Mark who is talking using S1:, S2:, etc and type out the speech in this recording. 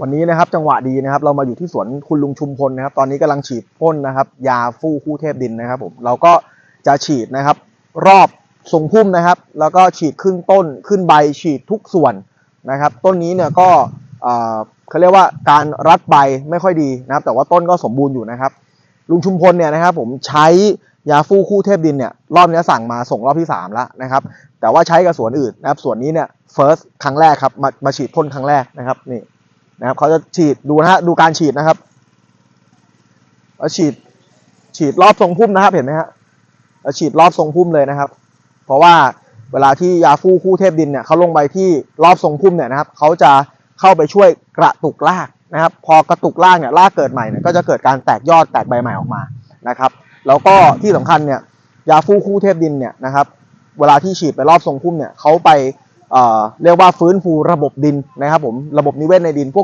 S1: วันนี้นะครับจังหวะดีนะครับ เรามาอยู่ที่สวนคุณลุงชุมพลนะครับ ตอนนี้กำลังฉีดพ่นนะครับ ยาฟู่คู่เทพดินนะครับผมเราก็จะฉีดนะครับ รอบทรงพุ่มนะครับ แล้วก็ฉีดขึ้นต้นขึ้นใบฉีดทุกส่วนนะครับ ต้นนี้เนี่ยก็เขาเรียกว่าการรัดใบไม่ค่อยดีนะครับ แต่ว่าต้นก็สมบูรณ์อยู่นะครับ ลุงชุมพลเนี่ยนะครับ ผมใช้ยาฟู่คู่เทพดินเนี่ยรอบนี้สั่งมาส่งรอบที่สามแล้วนะครับ แต่ว่าใช้กับสวนอื่นนะครับสวนนี้เนี่ย first ครั้งแรกครับมามาฉีดพ่นครั้งแรกนะครับนี่ นะครับเขาจะฉีดดูนะฮะดูการฉีดนะครับแล้วฉีดฉีดรอบทรงพุ่มนะครับเห็นไหมฮะแล้วฉีดรอบทรงพุ่มเลยนะครับ เพราะว่าเวลาที่ยาฟู่คู่เทพดินเนี่ยเขาลงไปที่รอบทรงพุ่มเนี่ยนะครับเขาจะเข้าไปช่วยกระตุกรากนะครับ พอกระตุกรากเนี่ยรากเกิดใหม่เนี่ยก็จะเกิดการแตกยอดแตกใบใหม่ออกมานะครับ แล้วก็ที่สำคัญเนี่ยยาฟู่คู่เทพดินเนี่ยนะครับเวลาที่ฉีดไปรอบทรงพุ่มเนี่ยเขาไปเอ่อเรียกว่าฟื้นฟูระบบดินนะครับผมระบบนิเวศในดินพวก